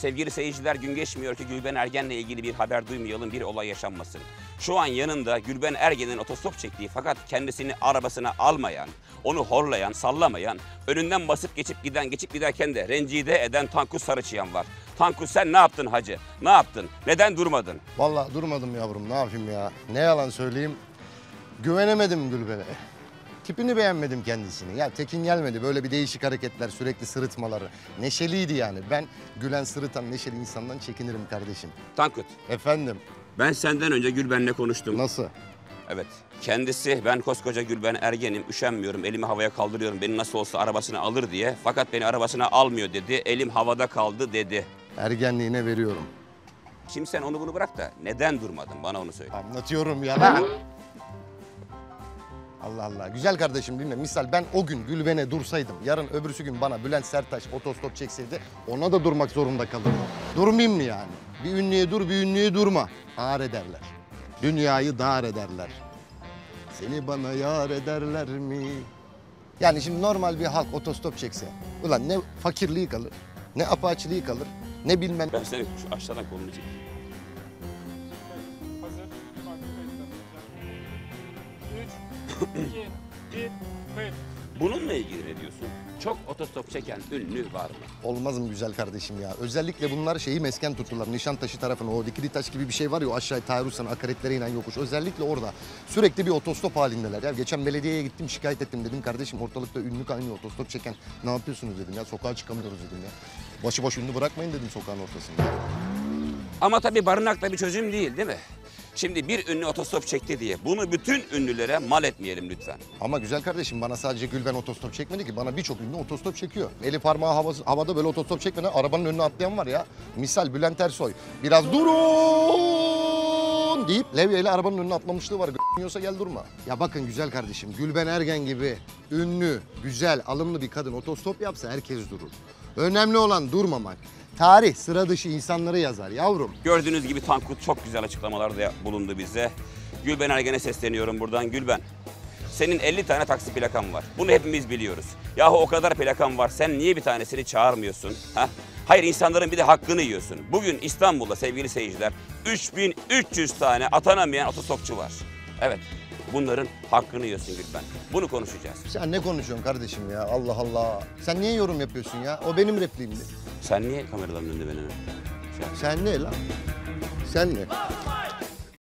Sevgili seyirciler gün geçmiyor ki Gülben Ergen'le ilgili bir haber duymayalım, bir olay yaşanmasın. Şu an yanında Gülben Ergen'in otostop çektiği fakat kendisini arabasına almayan, onu horlayan, sallamayan, önünden basıp geçip giden, geçip giderken de rencide eden Tankut Sarıçıyan var. Tankut sen ne yaptın hacı? Ne yaptın? Neden durmadın? Vallahi durmadım yavrum ne yapayım ya. Ne yalan söyleyeyim. Güvenemedim Gülben'e. Tipini beğenmedim kendisini. Ya tekin gelmedi. Böyle bir değişik hareketler, sürekli sırıtmaları. Neşeliydi yani. Ben gülen, sırıtan, neşeli insandan çekinirim kardeşim. Tankut, Efendim, ben senden önce Gülben'le konuştum. nasıl? Evet. Kendisi ben koskoca Gülben Ergen'im, üşenmiyorum, elimi havaya kaldırıyorum. Beni nasıl olsa arabasına alır diye. Fakat beni arabasına almıyor dedi. Elim havada kaldı dedi. Ergenliğine veriyorum. Şimdi sen onu bunu bırak da neden durmadın? Bana onu söyle. Anlatıyorum ya. Allah Allah. Güzel kardeşim dinle. Misal ben o gün Gülben'e dursaydım, yarın öbürsü gün bana Bülent Sertaç otostop çekseydi ona da durmak zorunda kalırdım. Durmayayım mı yani? Bir ünlüye dur, bir ünlüye durma. Ağır ederler. Dünyayı dar ederler. Seni bana yar ederler mi? Yani şimdi normal bir halk otostop çekse, ulan ne fakirliği kalır, ne apaçiliği kalır, ne bilmem Ben seni şu aşağıdan kolunu çekeyim. Bununla ilgili ne diyorsun? Çok otostop çeken ünlü var mı? Olmaz mı güzel kardeşim ya? Özellikle bunlar şeyi mesken tuttular. Nişantaşı tarafına o dikili taş gibi bir şey var ya o aşağı Tayrus'tan akaretlere inen yokuş. Özellikle orada sürekli bir otostop halindeler. Ya geçen belediyeye gittim şikayet ettim dedim kardeşim ortalıkta ünlü kaynıyor otostop çeken ne yapıyorsunuz dedim ya sokağa çıkamıyoruz dedim ya. Başıboş ünlü bırakmayın dedim sokağın ortasında. Ama tabii barınak da bir çözüm değil değil mi? Şimdi bir ünlü otostop çekti diye bunu bütün ünlülere mal etmeyelim lütfen. Ama güzel kardeşim bana sadece Gülben otostop çekmedi ki bana birçok ünlü otostop çekiyor. Eli parmağı havası, havada böyle otostop çekmeden arabanın önüne atlayan var ya. Misal Bülent Ersoy biraz durun deyip levyeyle arabanın önüne atlamışlığı var. Yiyorsa gel durma. Ya bakın güzel kardeşim Gülben Ergen gibi ünlü, güzel, alımlı bir kadın otostop yapsa herkes durur. Önemli olan durmamak. Tarih sıra dışı insanları yazar yavrum. Gördüğünüz gibi Tankut çok güzel açıklamalarda bulundu bize. Gülben Ergen'e sesleniyorum buradan. Gülben, senin 50 tane taksi plakan var. Bunu hepimiz biliyoruz. Yahu o kadar plakan var. Sen niye bir tanesini çağırmıyorsun? Ha? Hayır insanların bir de hakkını yiyorsun. Bugün İstanbul'da sevgili seyirciler 3300 tane atanamayan otostopçu var. Evet. Bunların hakkını yiyorsun Gülben. Bunu konuşacağız. Sen ne konuşuyorsun kardeşim ya Allah Allah. Sen niye yorum yapıyorsun ya? O benim repliğimdi. Sen niye kameraların önünde beni? Sen ne lan? Sen ne?